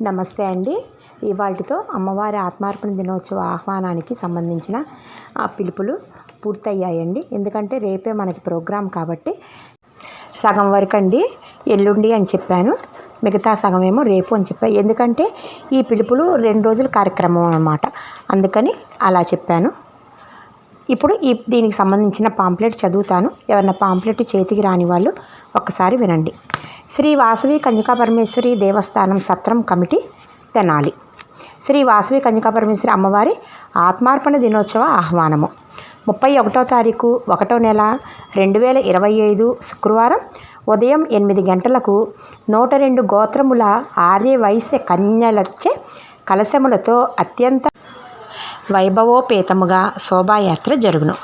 నమస్తే అండి. ఇవాళతో అమ్మవారి ఆత్మార్పణ దినోత్సవ ఆహ్వానానికి సంబంధించిన ఆ పిలుపులు పూర్తయ్యాయండి. ఎందుకంటే రేపే మనకి ప్రోగ్రాం కాబట్టి సగం వరకు అండి ఎల్లుండి అని చెప్పాను. మిగతా సగం ఏమో రేపు అని చెప్పాను ఎందుకంటే ఈ పిలుపులు రెండు రోజుల కార్యక్రమం అన్నమాట. అందుకని అలా చెప్పాను. ఇప్పుడు ఈ దీనికి సంబంధించిన పాంప్లెట్ చదువుతాను. ఎవరైనా పాంప్లెట్ చేతికి రాని వాళ్ళు ఒకసారి వినండి. శ్రీ వాసవి కన్యకా పరమేశ్వరి దేవస్థానం సత్రం కమిటీ తెనాలి. శ్రీ వాసవి కన్యకా పరమేశ్వరి అమ్మవారి ఆత్మార్పణ దినోత్సవ ఆహ్వానము. ముప్పై ఒకటో తారీఖు ఒకటో నెల రెండు వేల ఇరవై ఐదు శుక్రవారం ఉదయం ఎనిమిది గంటలకు నూట రెండు గోత్రముల ఆర్యవైశ్య కన్యలచ్చే కలశములతో అత్యంత వైభవోపేతముగా శోభాయాత్ర జరుగును.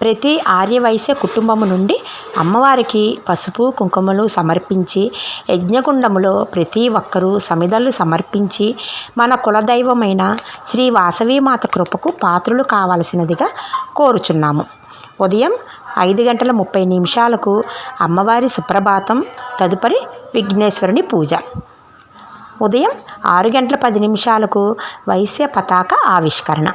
ప్రతి ఆర్యవైశ్య కుటుంబము నుండి అమ్మవారికి పసుపు కుంకుమలు సమర్పించి యజ్ఞగుండములో ప్రతి ఒక్కరూ సమిధలు సమర్పించి మన కులదైవమైన శ్రీ వాసవీమాత కృపకు పాత్రులు కావలసినదిగా కోరుచున్నాము. ఉదయం ఐదు గంటల ముప్పై నిమిషాలకు అమ్మవారి సుప్రభాతం తదుపరి విఘ్నేశ్వరుని పూజ. ఉదయం ఆరు గంటల పది నిమిషాలకు వైశ్య పతాక ఆవిష్కరణ.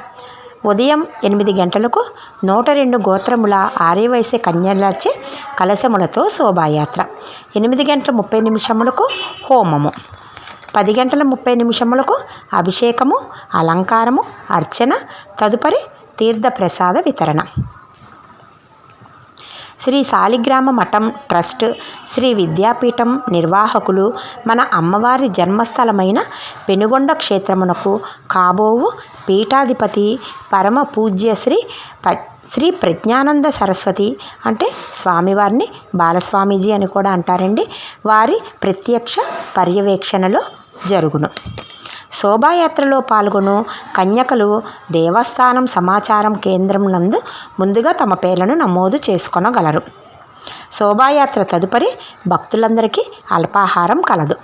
ఉదయం ఎనిమిది గంటలకు నూట రెండు గోత్రముల ఆర్యవైశ్య కన్యలచే కలశములతో శోభాయాత్ర. ఎనిమిది గంటల ముప్పై నిమిషములకు హోమము. పది గంటల ముప్పై నిమిషములకు అభిషేకము అలంకారము అర్చన తదుపరి తీర్థప్రసాద వితరణ. శ్రీ సాలిగ్రామ మఠం ట్రస్ట్ శ్రీ విద్యాపీఠం నిర్వాహకులు మన అమ్మవారి జన్మస్థలమైన పెనుగొండ క్షేత్రమునకు కాబోవు పీఠాధిపతి పరమ పూజ్య శ్రీ ప శ్రీ ప్రజ్ఞానంద సరస్వతి అంటే స్వామివారిని బాలస్వామీజీ అని కూడా అంటారండి. వారి ప్రత్యక్ష పర్యవేక్షణలో జరుగును. శోభాయాత్రలో పాల్గొను కన్యకలు దేవస్థానం సమాచారం కేంద్రం నందు ముందుగా తమ పేర్లను నమోదు చేసుకొనగలరు. శోభాయాత్ర తదుపరి భక్తులందరికీ అల్పాహారం కలదు.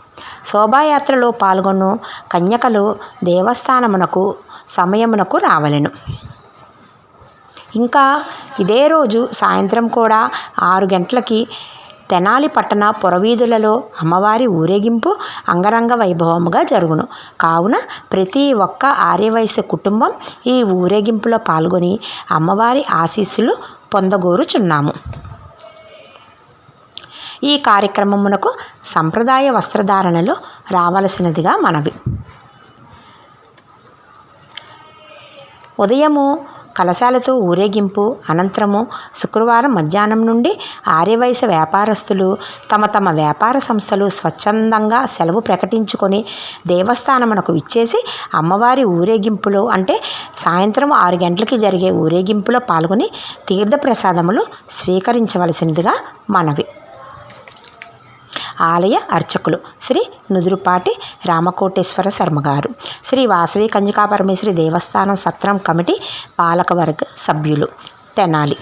శోభాయాత్రలో పాల్గొను కన్యకలు దేవస్థానమునకు సమయమునకు రావలెను. ఇంకా ఇదే రోజు సాయంత్రం కూడా ఆరు గంటలకి తెనాలి పట్టణ పురవీధులలో అమ్మవారి ఊరేగింపు అంగరంగ వైభవముగా జరుగును. కావున ప్రతి ఒక్క ఆర్యవైశ్య కుటుంబం ఈ ఊరేగింపులో పాల్గొని అమ్మవారి ఆశీస్సులు పొందగోరుచున్నాము. ఈ కార్యక్రమమునకు సంప్రదాయ వస్త్రధారణలో రావలసినదిగా మనవి. ఉదయము కలశాలతో ఊరేగింపు అనంతరము శుక్రవారం మధ్యాహ్నం నుండి ఆర్యవైశ్య వ్యాపారస్తులు తమ తమ వ్యాపార సంస్థలు స్వచ్ఛందంగా సెలవు ప్రకటించుకొని దేవస్థానమునకు ఇచ్చేసి అమ్మవారి ఊరేగింపులో అంటే సాయంత్రం ఆరు గంటలకి జరిగే ఊరేగింపులో పాల్గొని తీర్థప్రసాదములు స్వీకరించవలసినదిగా మనవి. ఆలయ అర్చకులు శ్రీ నుదురుపాటి రామకోటేశ్వర శర్మ గారు. శ్రీ వాసవి కంజికా పరమేశ్వరి దేవస్థానం సత్రం కమిటీ పాలకవర్గ సభ్యులు తెనాలి.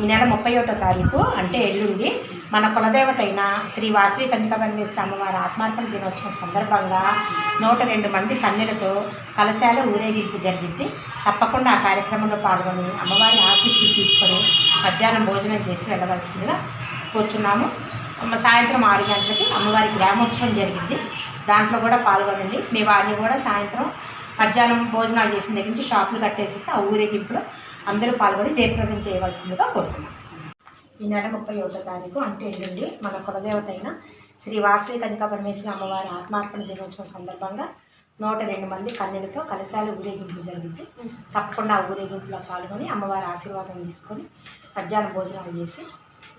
ఈ నెల ముప్పై ఒకటో తారీఖు అంటే ఎల్లుండి మన కులదేవత అయిన శ్రీ వాసవి కన్యకా పరమేశ్వర అమ్మవారి ఆత్మార్పణ దినోత్సవం సందర్భంగా నూట రెండు మంది కన్యలతో కలశాల ఊరేగింపు జరిగింది. తప్పకుండా ఆ కార్యక్రమంలో పాల్గొని అమ్మవారి ఆశీస్సులు తీసుకొని మధ్యాహ్నం భోజనం చేసి వెళ్ళవలసిందిగా కూర్చున్నాము. సాయంత్రం ఆరు గంటలకి అమ్మవారి గ్రామోత్సవం జరిగింది. దాంట్లో కూడా పాల్గొనండి. మీ వారిని కూడా సాయంత్రం మధ్యాహ్నం భోజనాలు చేసిన దగ్గర నుంచి షాపులు కట్టేసేసి ఆ ఊరేగింపులో అందరూ పాల్గొని జయప్రదం చేయవలసిందిగా కోరుతున్నాం. ఈ నెల ముప్పై ఒకటో తారీఖు అంటే ఎల్లుండి మన కులదేవత అయిన శ్రీ వాసవి కనికా పరమేశ్వర అమ్మవారి ఆత్మార్పణ దినోత్సవం సందర్భంగా నూట రెండు మంది కన్యలతో కలశాలు ఊరేగింపు జరిగింది. తప్పకుండా ఆ ఊరేగింపులో పాల్గొని అమ్మవారి ఆశీర్వాదం తీసుకొని మధ్యాహ్నం భోజనాలు చేసి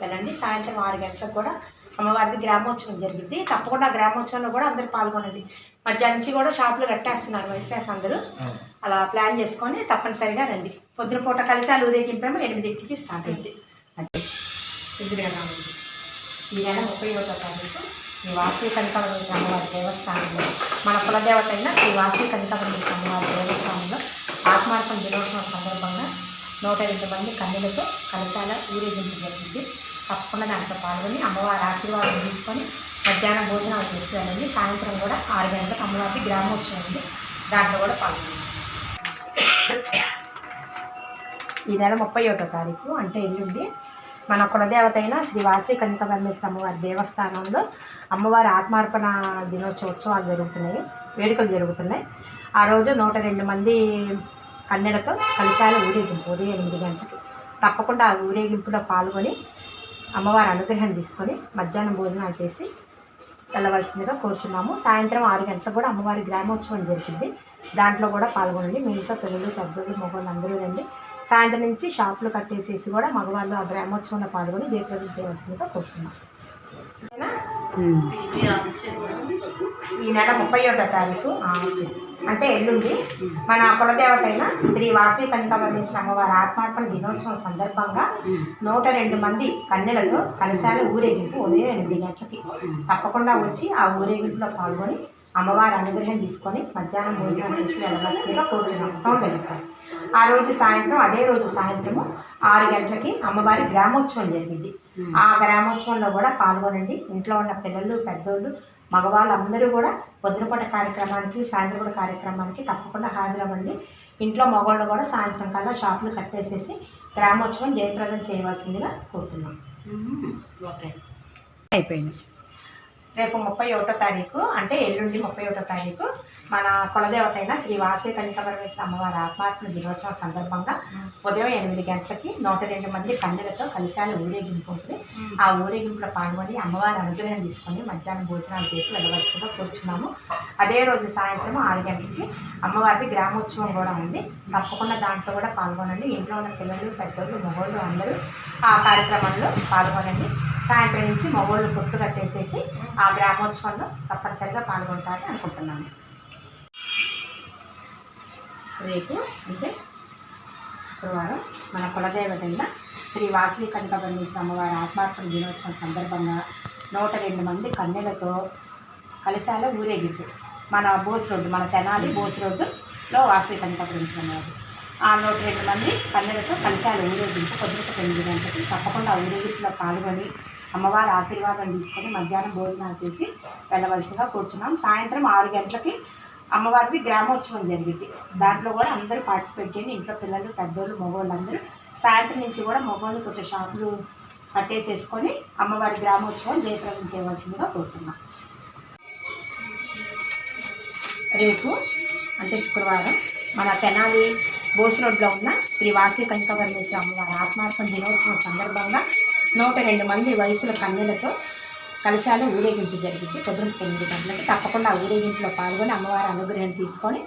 వెళ్ళండి. సాయంత్రం ఆరు గంటలకు కూడా అమ్మవారిది గ్రామోత్సవం జరిగింది. తప్పకుండా గ్రామోత్సవంలో కూడా అందరూ పాల్గొనండి. మధ్యాహ్నం నుంచి కూడా షాపులు కట్టేస్తున్నారు వైశాస్ అందరూ. అలా ప్లాన్ చేసుకొని తప్పనిసరిగా రండి. పొద్దున పూట కలిశాలు ఊరేగింపేమో ఎనిమిదింటికి స్టార్ట్ అయింది. ఎదురుగా ఉంది? ఈ నెల ముప్పై ఒకటో తారీఖు శ్రీ వాసవి కనకవరం అమ్మవారి దేవస్థానంలో మన కులదేవత అయిన శ్రీ వాసవి కనకవరం అమ్మవారి దేవస్థానంలో ఆత్మార్పణ దినోత్సవం సందర్భంగా నూట రెండు మంది కన్యలతో కలశాల ఊరేగింపు జరిగింది. తప్పకుండా దాంట్లో పాల్గొని అమ్మవారి ఆశీర్వాదం తీసుకొని మధ్యాహ్నం భోజనం చేసి వెళ్ళండి సాయంత్రం కూడా ఆరు గంటలకు అమలాపి గ్రామోత్సవం ఉంది. దాంట్లో కూడా పాల్గొనండి ఈ నెల ముప్పై ఒకటో తారీఖు అంటే ఎల్లుండి మన కులదేవత అయిన శ్రీ వాసవి కనిక పరమేశ్వర అమ్మవారి దేవస్థానంలో అమ్మవారి ఆత్మార్పణ దినోత్సవ ఉత్సవాలు జరుగుతున్నాయి. వేడుకలు జరుగుతున్నాయి. ఆ రోజు నూట రెండు మంది కన్నెలతో కలిశాల ఊరేగింపు ఉదయం ఎనిమిది గంటలకి. తప్పకుండా ఆ ఊరేగింపులో పాల్గొని అమ్మవారి అనుగ్రహం తీసుకొని మధ్యాహ్నం భోజనాలు చేసి వెళ్ళవలసిందిగా కోరుచున్నాము. సాయంత్రం ఆరు గంటలకు కూడా అమ్మవారి గ్రామోత్సవం జరిగింది. దాంట్లో కూడా పాల్గొనండి. మీ ఇంట్లో పిల్లలు పెద్దలు మగవాళ్ళు అందరూ రండి. సాయంత్రం నుంచి షాపులు కట్టేసేసి కూడా మగవాళ్ళు ఆ గ్రామోత్సవంలో పాల్గొని జయప్రదం చేయవలసిందిగా కోరుతున్నాం. ఓకేనా? ఈ నెల ముప్పై ఒకటో తారీఖు అంటే ఎల్లుండి మన కులదేవత అయిన శ్రీ వాసవి కనకపరమేశ్వర అమ్మవారి ఆత్మార్పణ దినోత్సవం సందర్భంగా నూట రెండు మంది కన్నెలతో కలిశాల ఊరేగింపు ఉదయం ఎనిమిది గంటలకి. తప్పకుండా వచ్చి ఆ ఊరేగింపులో పాల్గొని అమ్మవారి అనుగ్రహం తీసుకొని మధ్యాహ్నం భోజనం చేసి వెళ్ళవలసిందిగా కోరుచున్నాం. సౌండ్ ఆ రోజు సాయంత్రం అదే రోజు సాయంత్రము ఆరు గంటలకి అమ్మవారి గ్రామోత్సవం జరిగింది. ఆ గ్రామోత్సవంలో కూడా పాల్గొనండి. ఇంట్లో ఉన్న పిల్లలు పెద్దోళ్ళు మగవాళ్ళు అందరూ కూడా పొద్దునపూట కార్యక్రమానికి సాయంత్రపూట కార్యక్రమానికి తప్పకుండా హాజరవ్వండి. ఇంట్లో మగవాళ్ళు కూడా సాయంత్రం కల్లా షాపులు కట్టేసేసి గ్రామోత్సవం జయప్రదం చేయవలసిందిగా కోరుతున్నాం. ఓకే. అయిపోయింది. రేపు ముప్పై ఒకటో తారీఖు అంటే ఎల్లుండి ముప్పై ఒకటో తారీఖు మన కులదేవత అయిన శ్రీ వాసవి కనికపరమేశ్వర అమ్మవారి ఆత్మార్పణ దినోత్సవం సందర్భంగా ఉదయం ఎనిమిది గంటలకి నూట రెండు మంది కన్నెలతో కలిశాల ఊరేగింపు ఉంటుంది. ఆ ఊరేగింపులో పాల్గొని అమ్మవారి అనుగ్రహం తీసుకొని మధ్యాహ్నం భోజనాలు చేసి వెళ్ళవలసిందిగా కూర్చున్నాము. అదే రోజు సాయంత్రం ఆరు గంటలకి అమ్మవారిది గ్రామోత్సవం కూడా ఉంది. తప్పకుండా దాంట్లో కూడా పాల్గొనండి. ఇంట్లో ఉన్న పిల్లలు పెద్దోళ్ళు మగోళ్ళు అందరూ ఆ కార్యక్రమంలో పాల్గొనండి. సాయంత్రం నుంచి మగోళ్ళు కొట్టు కట్టేసేసి ఆ గ్రామోత్సవంలో తప్పనిసరిగా పాల్గొంటారని అనుకుంటున్నాను రేపు అంటే శుక్రవారం మన కులదేవతైన శ్రీ వాసవి కనకపరమేశ్వర స్వామివారి ఆత్మార్పణ దినోత్సవం సందర్భంగా నూట రెండు మంది కన్నెలతో కలిశాల ఊరేగింపు. మన బోస్ రోడ్డు మన తెనాలి బోస్ రోడ్డులో వాసవి కనకపరమేశ్వర స్వామివారు. ఆ నూట రెండు మంది కన్నెలతో కలిశాల ఊరేగింపు. కొద్దిగా తొమ్మిది గంటలకి తప్పకుండా ఊరేగింపులో పాల్గొని అమ్మవారి ఆశీర్వాదం తీసుకొని మధ్యాహ్నం భోజనాలు చేసి వెళ్ళవలసిగా కూర్చున్నాం. సాయంత్రం ఆరు గంటలకి అమ్మవారిది గ్రామోత్సవం జరిగింది. దాంట్లో కూడా అందరూ పార్టిసిపేట్ చేయండి. ఇంట్లో పిల్లలు పెద్దోళ్ళు మగవాళ్ళు అందరూ సాయంత్రం నుంచి కూడా మగవాళ్ళు కొంచెం షాపులు కట్టేసేసుకొని అమ్మవారి గ్రామోత్సవం జయప్రదం చేయవలసిందిగా కోరుతున్నాం. రేపు అంటే శుక్రవారం మన తెనాలి బోస్ రోడ్లో ఉన్న శ్రీ వాసి కనకపరమేశ్వర అమ్మవారి ఆత్మార్పణ దినోత్సవం సందర్భంగా నూట రెండు మంది వయసుల కన్యలతో కలిశాల ఊరేగింపు జరిగింది. పొద్దున తొమ్మిది గంటలకి తప్పకుండా ఆ ఊరేగింపులో పాల్గొని అమ్మవారి అనుగ్రహం తీసుకొని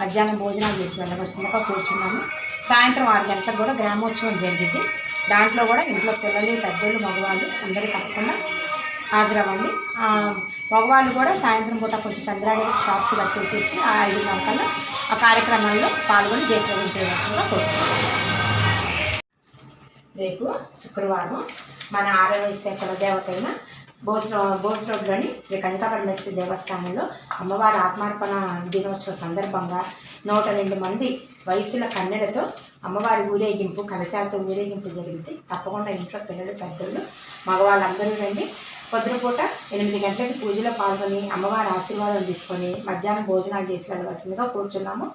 మధ్యాహ్నం భోజనాలు చేసి వెళ్ళవలసిందిగా కూర్చున్నాము. సాయంత్రం ఆరు గంటలకు కూడా గ్రామోత్సవం జరిగింది. దాంట్లో కూడా ఇంట్లో పిల్లలు పెద్దలు మగవాళ్ళు అందరూ తప్పకుండా హాజరవ్వండి మగవాళ్ళు కూడా సాయంత్రం పూట కొంచెం పెద్దరాడి షాప్స్ కట్టేసేసి ఆ ఐదు గంటల ఆ కార్యక్రమాల్లో పాల్గొని జయప్రదం చేయవలసిందిగా కోరుతున్నాను రేపు శుక్రవారం మన ఆరవై కులదేవత అయిన బోస్ బోస్ రోడ్లోని శ్రీ కనకాపరమేశ్వరి దేవస్థానంలో అమ్మవారి ఆత్మార్పణ దినోత్సవ సందర్భంగా నూట రెండు మంది వయసుల కన్నెలతో అమ్మవారి ఊరేగింపు కలశాలతో ఊరేగింపు జరిగింది. తప్పకుండా ఇంట్లో పిల్లలు పెద్దలు మగవాళ్ళందరూ రండి. పొద్దునపూట ఎనిమిది గంటలకి పూజలో పాల్గొని అమ్మవారి ఆశీర్వాదం తీసుకొని మధ్యాహ్నం భోజనాలు చేసి వెళ్ళవలసిందిగా కూర్చున్నాము.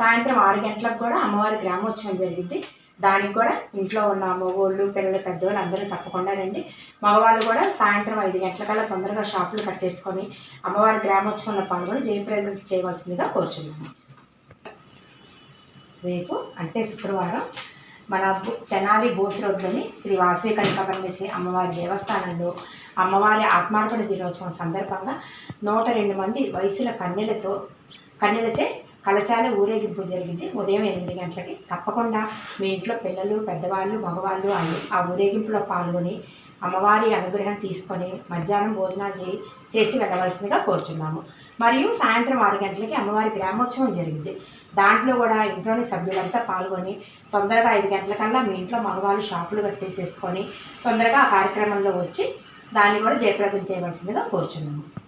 సాయంత్రం ఆరు గంటలకు కూడా అమ్మవారి గ్రామోత్సవం జరిగింది. దానికి కూడా ఇంట్లో ఉన్న మగవాళ్ళు పిల్లలు పెద్దవాళ్ళు అందరూ తప్పకుండా రండి. మగవాళ్ళు కూడా సాయంత్రం ఐదు గంటలకల్లా తొందరగా షాపులు కట్టేసుకొని అమ్మవారి గ్రామోత్సవంలో పాల్గొని జయప్రదం చేయవలసిందిగా కోరుచున్నాము. రేపు అంటే శుక్రవారం మన తెనాలి బోస్ రోడ్లోని శ్రీ వాసవి కనకపరమేశ్వరి అమ్మవారి దేవస్థానంలో అమ్మవారి ఆత్మార్పణ దినోత్సవం సందర్భంగా నూట రెండు మంది వయసుల కన్యలతో కన్యలచే కలశాల ఊరేగింపు జరిగింది ఉదయం ఎనిమిది గంటలకి తప్పకుండా మీ ఇంట్లో పిల్లలు పెద్దవాళ్ళు మగవాళ్ళు ఆ- ఆ ఊరేగింపులో పాల్గొని అమ్మవారి అనుగ్రహం తీసుకొని మధ్యాహ్నం భోజనాలు చే చేసి వెళ్ళవలసిందిగా కోరుచున్నాము. మరియు సాయంత్రం ఆరు గంటలకి అమ్మవారి గ్రామోత్సవం జరిగింది. దాంట్లో కూడా ఇంట్లోని సభ్యులంతా పాల్గొని తొందరగా ఐదు గంటలకల్లా మీ ఇంట్లో మగవాళ్ళు షాపులు కట్టేసేసుకొని తొందరగా ఆ కార్యక్రమంలో వచ్చి దాన్ని కూడా జయప్రదం చేయవలసిందిగా కోరుచున్నాము.